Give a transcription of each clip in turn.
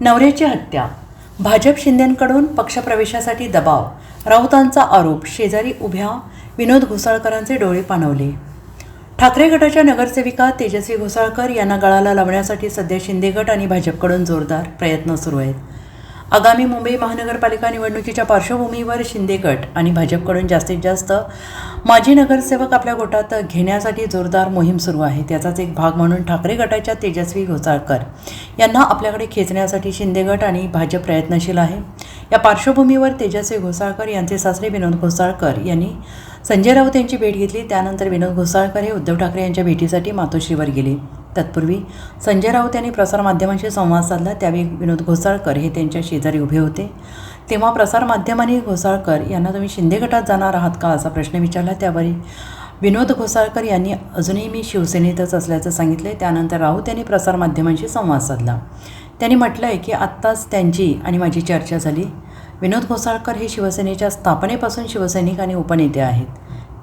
नवऱ्याची हत्या. भाजप शिंदेंकडून पक्षप्रवेशासाठी दबाव. राऊतांचा आरोप. शेजारी उभ्या विनोद घोसाळकरांचे डोळे पाणवले. ठाकरे गटाच्या नगरसेविका तेजस्वी घोसाळकर यांना गळाला लावण्यासाठी सध्या शिंदे गट आणि भाजपकडून जोरदार प्रयत्न सुरू आहेत. आगामी मुंबई महानगरपालिका निवडणुकीच्या पार्श्वभूमीवर शिंदे गट आणि भाजपकडून जास्तीत जास्त माजी नगरसेवक आपल्या गोटात घेण्यासाठी जोरदार मोहीम सुरू आहे. त्याचाच एक भाग म्हणून ठाकरे गटाच्या तेजस्वी घोसाळकर यांना आपल्याकडे खेचण्यासाठी शिंदे गट आणि भाजप प्रयत्नशील आहे. या पार्श्वभूमीवर तेजस्वी घोसाळकर यांचे सासरे विनोद घोसाळकर यांनी संजय राऊत यांची भेट घेतली. त्यानंतर विनोद घोसाळकर हे उद्धव ठाकरे यांच्या भेटीसाठी मातोश्रीवर गेले. तत्पूर्वी संजय राऊत यांनी प्रसारमाध्यमांशी संवाद साधला. त्यावेळी विनोद घोसाळकर हे त्यांच्या शेजारी उभे होते. तेव्हा प्रसारमाध्यमांनी घोसाळकर यांना तुम्ही शिंदे गटात जाणार आहात का? असा प्रश्न विचारला. त्यावेळी विनोद घोसाळकर यांनी अजूनही मी शिवसेनेतच असल्याचं सांगितले त्यानंतर राऊत यांनी प्रसारमाध्यमांशी संवाद साधला. त्यांनी म्हटलं आहे की आत्ताच त्यांची आणि माझी चर्चा झाली. विनोद घोसाळकर हे शिवसेनेच्या स्थापनेपासून शिवसैनिक आणि उपनेते आहेत.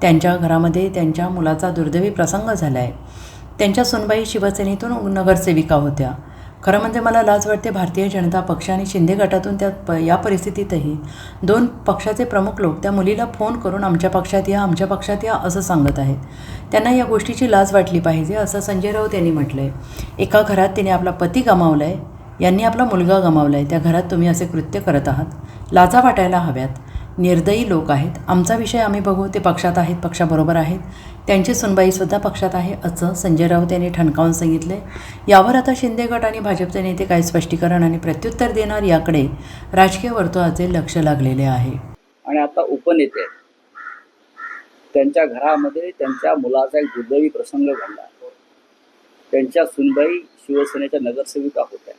त्यांच्या घरामध्ये त्यांच्या मुलाचा दुर्दैवी प्रसंग झाला आहे त्यांच्या सोनबाई शिवसेनेतून नगरसेविका होत्या. खरं म्हणजे मला लाज वाटते भारतीय जनता पक्ष आणि शिंदे गटातून त्या प या परिस्थितीतही. दोन पक्षाचे प्रमुख लोक त्या मुलीला फोन करून आमच्या पक्षात या आमच्या पक्षात या असं सांगत आहेत. त्यांना या गोष्टीची लाज वाटली पाहिजे असं संजय राऊत यांनी म्हटलं आहे एका घरात तिने आपला पती गमावला आहे यांनी आपला मुलगा गमावला आहे त्या घरात तुम्ही असे कृत्य करत आहात. लाजा वाटायला हव्यात. निर्दयी लोक आहेत. आमचा विषय आम्ही बघू. ते पक्षात आहेत पक्षाबरोबर आहेत. त्यांची सुनबाईसुद्धा पक्षात आहे असं संजय राऊत यांनी ठणकावून सांगितले यावर आता शिंदे गट आणि भाजपचे नेते काय स्पष्टीकरण आणि प्रत्युत्तर देणार याकडे राजकीय वर्तुळाचे लक्ष लागलेले आहे. आणि आता उपनेते त्यांच्या घरामध्ये त्यांच्या मुलाचा एक दुर्दैवी प्रसंग घडला. त्यांच्या सुनबाई शिवसेनेच्या नगरसेविका होत्या.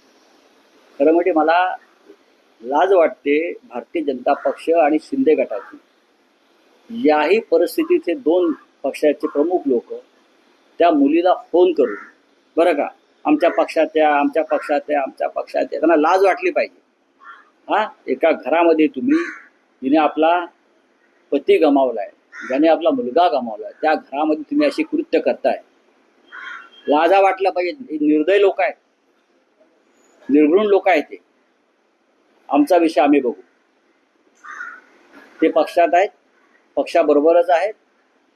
खरं म्हणजे मला लाज वाटते भारतीय जनता पक्ष आणि शिंदे गटाची. याही परिस्थितीत हे दोन पक्षाचे प्रमुख लोक त्या मुलीला फोन करून बरं का आमच्या पक्षात या आमच्या पक्षात या आमच्या पक्षात या. त्यांना लाज वाटली पाहिजे. हा एका घरामध्ये तुम्ही जिने आपला पती गमावलाय ज्याने आपला मुलगा गमावलाय त्या घरामध्ये तुम्ही अशी कृत्य करताय. लाजा वाटला पाहिजे. हे निर्दय लोक आहेत. निर्घृण लोक आहेत ते. आमचा विषय आम्ही बघू. ते पक्षात आहेत पक्षाबरोबरच आहेत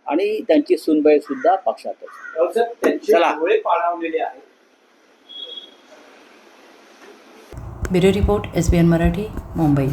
आणि त्यांची सुनबाई सुद्धा पक्षातच चला. Bureau report S B N Marathi Mumbai.